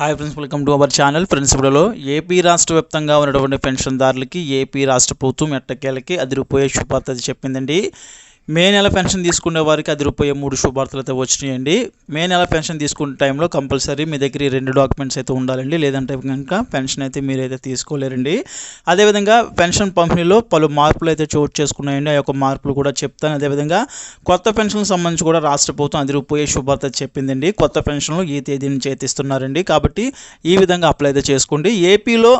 Hi friends welcome to our channel friends ఇప్పుడులో AP రాష్ట్ర వ్యాప్తంగా ఉన్నటువంటి పెన్షన్దారులకి ఏపీ రాష్ట్ర ప్రభుత్వం ఎట్టకేలకి అది రూపాయి శుభార్త చెప్పిందండి మే నెల పెన్షన్ తీసుకునే వారికి అది రూపాయి మూడు శుభార్తలు అయితే వచ్చినాయండి. మే నెల పెన్షన్ తీసుకునే టైంలో కంపల్సరీ మీ దగ్గర రెండు డాక్యుమెంట్స్ అయితే ఉండాలండి. లేదంటే కనుక పెన్షన్ అయితే మీరైతే తీసుకోలేరండి. అదేవిధంగా పెన్షన్ పంపిణీలో పలు మార్పులు అయితే చోటు చేసుకున్నాయండి. ఆ యొక్క మార్పులు కూడా చెప్తాను. అదేవిధంగా కొత్త పెన్షన్కి సంబంధించి కూడా రాష్ట్ర ప్రభుత్వం అది రూపాయి శుభార్త చెప్పిందండి. కొత్త పెన్షన్లు ఈ తేదీ నుంచి అయితే ఇస్తున్నారండి. కాబట్టి ఈ విధంగా అప్లై అయితే చేసుకోండి. ఏపీలో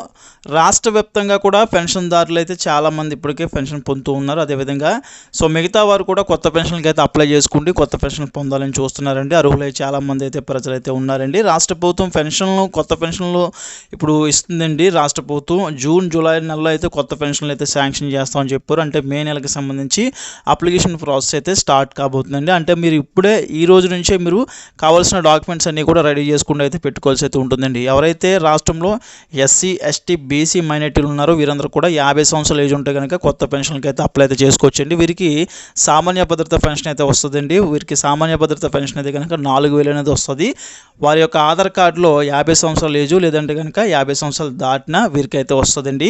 రాష్ట్ర వ్యాప్తంగా కూడా పెన్షన్దారులు అయితే చాలామంది ఇప్పటికే పెన్షన్ పొందుతూ ఉన్నారు. అదేవిధంగా సో మిగతా వారు కూడా కొత్త పెన్షన్కి అయితే అప్లై చేసుకుంటే కొత్త పెన్షన్ పొందాలని చూస్తున్నారండి. అర్హులై చాలామంది అయితే ప్రజలు అయితే ఉన్నారండి. రాష్ట్ర ప్రభుత్వం పెన్షన్లు కొత్త పెన్షన్లు ఇప్పుడు ఇస్తుందండి. రాష్ట్ర ప్రభుత్వం జూన్ జూలై నెలలో అయితే కొత్త పెన్షన్లు అయితే శాంక్షన్ చేస్తామని చెప్పారు. అంటే మే నెలకు సంబంధించి అప్లికేషన్ ప్రాసెస్ అయితే స్టార్ట్ కాబోతుందండి. అంటే మీరు ఇప్పుడే ఈ రోజు నుంచే మీరు కావాల్సిన డాక్యుమెంట్స్ అన్నీ కూడా రెడీ చేసుకుంటూ అయితే పెట్టుకోవాల్సి అయితే ఉంటుందండి. ఎవరైతే రాష్ట్రంలో ఎస్సీ ఎస్టీ బీసీ మైనార్టీలు ఉన్నారో వీరందరూ కూడా యాభై సంవత్సరాల ఏజ్ ఉంటే కనుక కొత్త పెన్షన్కి అయితే అప్లై అయితే చేసుకోవచ్చండి. వీరికి సామాన్య భద్రత పెన్షన్ అయితే వస్తుందండి. వీరికి సామాన్య భద్రత పెన్షన్ అయితే కనుక నాలుగు వేలు అనేది వస్తుంది. వారి యొక్క ఆధార్ కార్డులో యాభై సంవత్సరాలు ఏజు లేదంటే కనుక యాభై సంవత్సరాలు దాటిన వీరికి అయితే వస్తుందండి.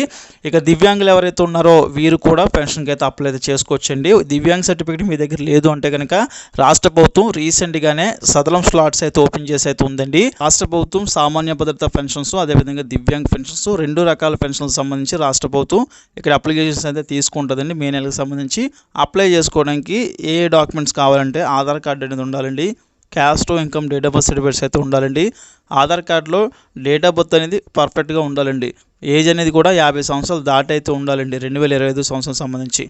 ఇక దివ్యాంగులు ఎవరైతే ఉన్నారో వీరు కూడా పెన్షన్కి అయితే అప్లై అయితే చేసుకోవచ్చండి. దివ్యాంగ్ సర్టిఫికేట్ మీ దగ్గర లేదు అంటే కనుక రాష్ట్ర ప్రభుత్వం రీసెంట్గానే సదలం స్లాట్స్ అయితే ఓపెన్ చేసి అయితే ఉందండి. రాష్ట్ర ప్రభుత్వం సామాన్య భద్రత పెన్షన్స్ అదేవిధంగా దివ్యాంగ్ పెన్షన్స్ రెండు రకాల పెన్షన్లకు సంబంధించి రాష్ట్ర ప్రభుత్వం ఇక్కడ అప్లికేషన్స్ అయితే తీసుకుంటుందండి. మే నెలకు సంబంధించి అప్లై చేసుకోవడానికి ఏ డాక్యుమెంట్స్ కావాలంటే ఆధార్ కార్డు అనేది ఉండాలండి. Caste income date of birth certificates అయితే ఉండాలండి. ఆధార్ కార్డులో డేట్ ఆఫ్ బర్త్ అనేది పర్ఫెక్ట్గా ఉండాలండి. ఏజ్ అనేది కూడా యాభై సంవత్సరాలు దాటి అయితే ఉండాలండి. రెండు వేల ఇరవై ఐదు సంవత్సరం సంబంధించి.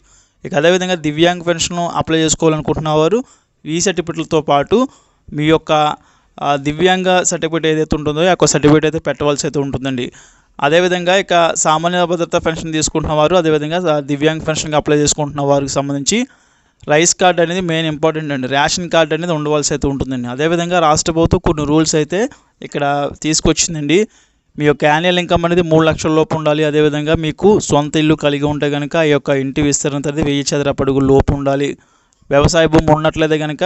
ఇక అదేవిధంగా దివ్యాంగ్ పెన్షన్ అప్లై చేసుకోవాలనుకుంటున్న వారు ఈ సర్టిఫికెట్లతో పాటు మీ యొక్క దివ్యాంగ సర్టిఫికేట్ ఏదైతే ఉంటుందో ఆ యొక్క సర్టిఫికేట్ అయితే పెట్టవలసి అయితే ఉంటుందండి. అదేవిధంగా ఇక సామాన్య భద్రత పెన్షన్ తీసుకుంటున్న వారు అదేవిధంగా దివ్యాంగ్ పెన్షన్కి అప్లై చేసుకుంటున్న వారికి సంబంధించి రైస్ కార్డ్ అనేది మెయిన్ ఇంపార్టెంట్ అండి. రేషన్ కార్డ్ అనేది ఉండవలసి అయితే ఉంటుందండి. అదేవిధంగా రాష్ట్ర ప్రభుత్వం కొన్ని రూల్స్ అయితే ఇక్కడ తీసుకొచ్చిందండి. మీ యొక్క యాన్యువల్ ఇన్కమ్ అనేది మూడు లక్షల లోపు ఉండాలి. అదేవిధంగా మీకు సొంత ఇల్లు కలిగి ఉంటే కనుక ఈ యొక్క ఇంటి విస్తరణ అనేది వెయ్యి చదరపడుగు లోపు ఉండాలి. వ్యవసాయ భూమి ఉన్నట్లయితే కనుక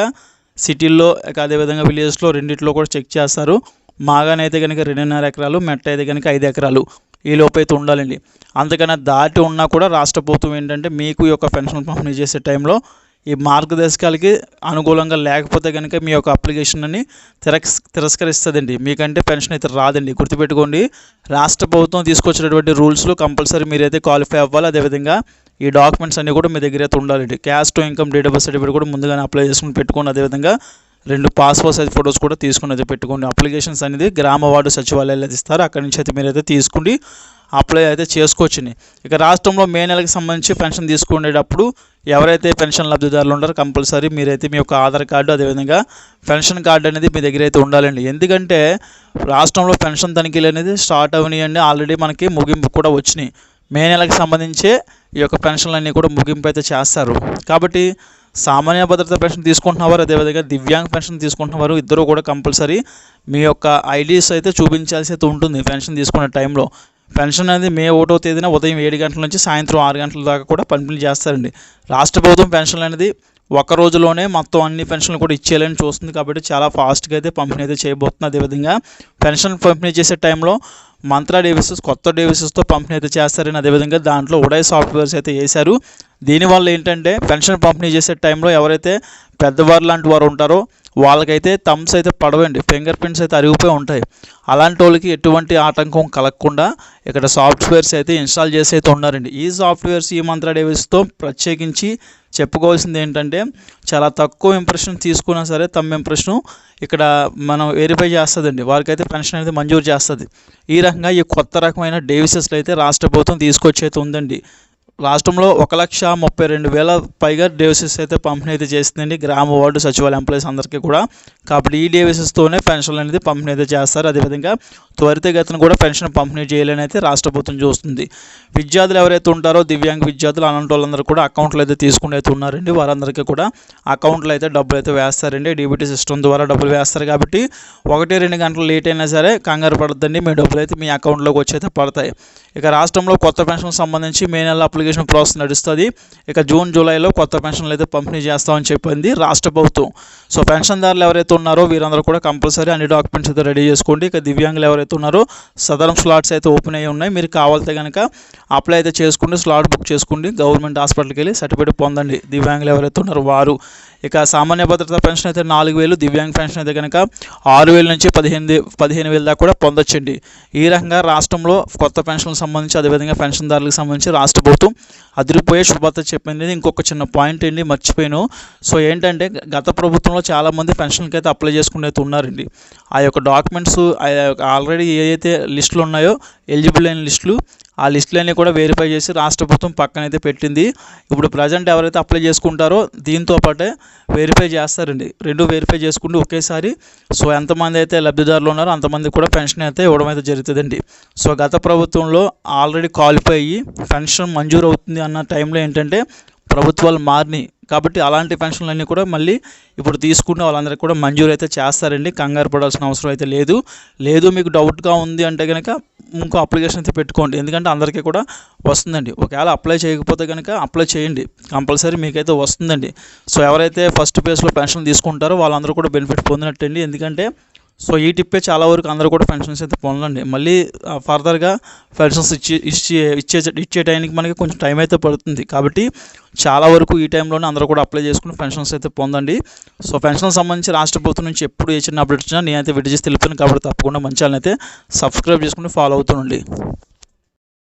సిటీల్లో అదేవిధంగా విలేజెస్లో రెండిట్లో కూడా చెక్ చేస్తారు. మాగానైతే కనుక రెండున్నర ఎకరాలు మెట్ట అయితే కనుక ఐదు ఎకరాలు. ఈ లోపైతే ఉండాలండి. అందుకనే దాటి ఉన్నా కూడా రాష్ట్ర ప్రభుత్వం ఏంటంటే మీకు ఈ యొక్క పెన్షన్ పంపిణీ చేసే టైంలో ఈ మార్గదర్శకాలకి అనుకూలంగా లేకపోతే కనుక మీ యొక్క అప్లికేషన్ అని తిరస్ తిరస్కరిస్తుందండి. మీకంటే పెన్షన్ అయితే రాదండి. గుర్తుపెట్టుకోండి రాష్ట్ర ప్రభుత్వం తీసుకొచ్చినటువంటి రూల్స్లో కంపల్సరీ మీరైతే క్వాలిఫై అవ్వాలి. అదేవిధంగా ఈ డాక్యుమెంట్స్ అన్నీ కూడా మీ దగ్గర అయితే ఉండాలండి. Caste income date of birth certificate కూడా ముందుగానే అప్లై చేసుకుని పెట్టుకోండి. అదేవిధంగా రెండు పాస్పోర్ట్ సైజ్ ఫొటోస్ కూడా తీసుకుని అయితే పెట్టుకోండి. అప్లికేషన్స్ అనేది గ్రామ వార్డు సచివాలయాలు అయితే ఇస్తారు. అక్కడి నుంచి అయితే మీరైతే తీసుకుని అప్లై అయితే చేసుకోవచ్చండి. ఇక రాష్ట్రంలో మే నెలకు సంబంధించి పెన్షన్ తీసుకునేటప్పుడు ఎవరైతే పెన్షన్ లబ్ధిదారులు ఉంటారో కంపల్సరీ మీరైతే మీ యొక్క ఆధార్ కార్డు అదేవిధంగా పెన్షన్ కార్డు అనేది మీ దగ్గర అయితే ఉండాలండి. ఎందుకంటే రాష్ట్రంలో పెన్షన్ తనిఖీలు అనేది స్టార్ట్ అవనియండి. ఆల్రెడీ మనకి ముగింపు కూడా వచ్చినాయి. మే నెలకు సంబంధించే ఈ యొక్క పెన్షన్లన్నీ కూడా ముగింపు అయితే చేస్తారు. కాబట్టి సామాన్య భద్రత పెన్షన్ తీసుకుంటున్నవారు అదేవిధంగా దివ్యాంగ్ పెన్షన్ తీసుకుంటున్నవారు ఇద్దరు కూడా కంపల్సరీ మీ యొక్క ఐడీస్ అయితే చూపించాల్సి అయితే ఉంటుంది పెన్షన్ తీసుకునే టైంలో. పెన్షన్ అనేది మే ఒకటో తేదీన ఉదయం ఏడు గంటల నుంచి సాయంత్రం ఆరు గంటల దాకా కూడా పంపిణీ చేస్తారండి. రాష్ట్ర ప్రభుత్వం పెన్షన్ అనేది ఒక రోజులోనే మొత్తం అన్ని పెన్షన్లు కూడా ఇచ్చేయాలని చూస్తుంది కాబట్టి చాలా ఫాస్ట్గా అయితే పంపిణీ అయితే చేయబోతుంది. అదేవిధంగా పెన్షన్ పంపిణీ చేసే టైంలో మంత్రా డేవిసెస్ కొత్త డేవిసెస్తో పంపిణీ అయితే చేస్తారని అదేవిధంగా దాంట్లో ఉడాయ్ సాఫ్ట్వేర్స్ అయితే వేశారు. దీనివల్ల ఏంటంటే పెన్షన్ పంపిణీ చేసే టైంలో ఎవరైతే పెద్దవారు లాంటి వారు ఉంటారో వాళ్ళకైతే థమ్స్ అయితే పడవండి ఫింగర్ ప్రింట్స్ అయితే అరిగిపోయి ఉంటాయి. అలాంటి వాళ్ళకి ఎటువంటి ఆటంకం కలగకుండా ఇక్కడ సాఫ్ట్వేర్స్ అయితే ఇన్స్టాల్ చేసి అయితే ఉన్నారండి. ఈ సాఫ్ట్వేర్స్ ఈ మంత్ర డేవిస్తో ప్రత్యేకించి చెప్పుకోవాల్సింది ఏంటంటే చాలా తక్కువ ఇంప్రెషన్ తీసుకున్నా సరే తమ ఇంప్రెషన్ ఇక్కడ మనం వెరిఫై చేస్తుందండి. వారికైతే పెన్షన్ అనేది మంజూరు చేస్తుంది. ఈ రకంగా ఈ కొత్త రకమైన డేవిసెస్లు అయితే రాష్ట్ర ప్రభుత్వం తీసుకొచ్చి అయితే ఉందండి. రాష్ట్రంలో ఒక లక్ష ముప్పై రెండు వేల పైగా డేవిసెస్ అయితే పంపిణీ అయితే చేస్తుందండి గ్రామ వార్డు సచివాలయ ఎంప్లాయీస్ అందరికీ కూడా. కాబట్టి ఈ డేవిసెస్తోనే పెన్షన్లు అనేది పంపిణీ అయితే చేస్తారు. అదేవిధంగా త్వరితగతిన కూడా పెన్షన్ పంపిణీ చేయాలని అయితే రాష్ట్ర ప్రభుత్వం చూస్తుంది. విద్యార్థులు ఎవరైతే ఉంటారో దివ్యాంగ విద్యార్థులు అలాంటి వాళ్ళందరూ కూడా అకౌంట్లు అయితే తీసుకుని అయితే ఉన్నారండి. వారందరికీ కూడా అకౌంట్లో అయితే డబ్బులు అయితే వేస్తారండి. డీబీటీ సిస్టమ్ ద్వారా డబ్బులు వేస్తారు కాబట్టి ఒకటి రెండు గంటలు లేట్ అయినా సరే కంగారు పడద్దండి. మీ డబ్బులు అయితే మీ అకౌంట్లోకి వచ్చి అయితే పడతాయి. ఇక రాష్ట్రంలో కొత్త పెన్షన్ సంబంధించి మే నెల అప్లికేషన్ అప్లికేషన్ ప్రాసెస్ నడుస్తుంది. ఇక జూన్ జూలైలో కొత్త పెన్షన్లు అయితే పంపిణీ చేస్తామని చెప్పింది రాష్ట్ర ప్రభుత్వం. సో పెన్షన్దారులు ఎవరైతే ఉన్నారో వీరందరూ కూడా కంపల్సరీ అన్ని డాక్యుమెంట్స్ అయితే రెడీ చేసుకోండి. ఇక దివ్యాంగులు ఎవరైతే ఉన్నారో సదరం స్లాట్స్ అయితే ఓపెన్ అయ్యి ఉన్నాయి. మీరు కావాలితే కనుక అప్లై అయితే చేసుకుంటే స్లాట్ బుక్ చేసుకోండి. గవర్నమెంట్ హాస్పిటల్కి వెళ్ళి సర్టిఫికేట్ పొందండి. దివ్యాంగులు ఎవరైతే ఉన్నారో వారు. ఇక సామాన్య భద్రత పెన్షన్ అయితే నాలుగు వేలు దివ్యాంగ పెన్షన్ అయితే కనుక ఆరు వేల నుంచి పదిహేను పదిహేను వేల దాకా కూడా పొందొచ్చండి. ఈ రకంగా రాష్ట్రంలో కొత్త పెన్షన్లకు సంబంధించి అదేవిధంగా పెన్షన్దారులకు సంబంధించి రాష్ట్ర ప్రభుత్వం అదిరిపోయే శుభార్త చెప్పింది. ఇంకొక చిన్న పాయింట్ ఏంటి మర్చిపోయాను. సో ఏంటంటే గత ప్రభుత్వంలో చాలామంది పెన్షన్కి అయితే అప్లై చేసుకునే అయితే ఉన్నారండి. ఆ యొక్క డాక్యుమెంట్స్ ఆల్రెడీ ఏదైతే లిస్టులు ఉన్నాయో ఎలిజిబుల్ అయిన లిస్టులు ఆ లిస్టులన్నీ కూడా వెరిఫై చేసి రాష్ట్ర ప్రభుత్వం పక్కన అయితే పెట్టింది. ఇప్పుడు ప్రజెంట్ ఎవరైతే అప్లై చేసుకుంటారో దీంతో పాటే వెరిఫై చేస్తారండి. రెండు వెరిఫై చేసుకుంటూ ఒకేసారి సో ఎంతమంది అయితే లబ్ధిదారులు ఉన్నారో అంతమంది కూడా పెన్షన్ అయితే ఇవ్వడం అయితే జరుగుతుందండి. సో గత ప్రభుత్వంలో ఆల్రెడీ క్వాలిఫై అయ్యి పెన్షన్ మంజూరు అవుతుంది అన్న టైంలో ఏంటంటే ప్రభుత్వాలు మారినాయి. కాబట్టి అలాంటి పెన్షన్లన్నీ కూడా మళ్ళీ ఇప్పుడు తీసుకున్న వాళ్ళందరికీ కూడా మంజూరు అయితే చేస్తారండి. కంగారు పడాల్సిన అవసరం అయితే లేదు. లేదు మీకు డౌట్గా ఉంది అంటే కనుక ఇంకో అప్లికేషన్ అయితే పెట్టుకోండి. ఎందుకంటే అందరికీ కూడా వస్తుందండి. ఒకవేళ అప్లై చేయకపోతే కనుక అప్లై చేయండి. కంపల్సరీ మీకైతే వస్తుందండి. సో ఎవరైతే ఫస్ట్ ఫేజ్లో పెన్షన్ తీసుకుంటారో వాళ్ళందరూ కూడా బెనిఫిట్ పొందినట్టండి. ఎందుకంటే సో ఈ టిప్పే చాలా వరకు అందరూ కూడా పెన్షన్స్ అయితే పొందండి మళ్ళీ ఫర్దర్గా పెన్షన్స్ ఇచ్చి ఇచ్చే ఇచ్చే ఇచ్చే టైంకి మనకి కొంచెం టైం అయితే పడుతుంది. కాబట్టి చాలా వరకు ఈ టైంలోనే అందరూ కూడా అప్లై చేసుకుని పెన్షన్స్ అయితే పొందండి. సో పెన్షన్ సంబంధించి రాష్ట్ర ప్రభుత్వం నుంచి ఎప్పుడు ఏ చిన్న అప్డేట్ వచ్చినా నేనైతే విడిచేసి తెలిపాను కాబట్టి తప్పకుండా మంచి అయితే సబ్స్క్రైబ్ చేసుకుని ఫాలో అవుతుండండి.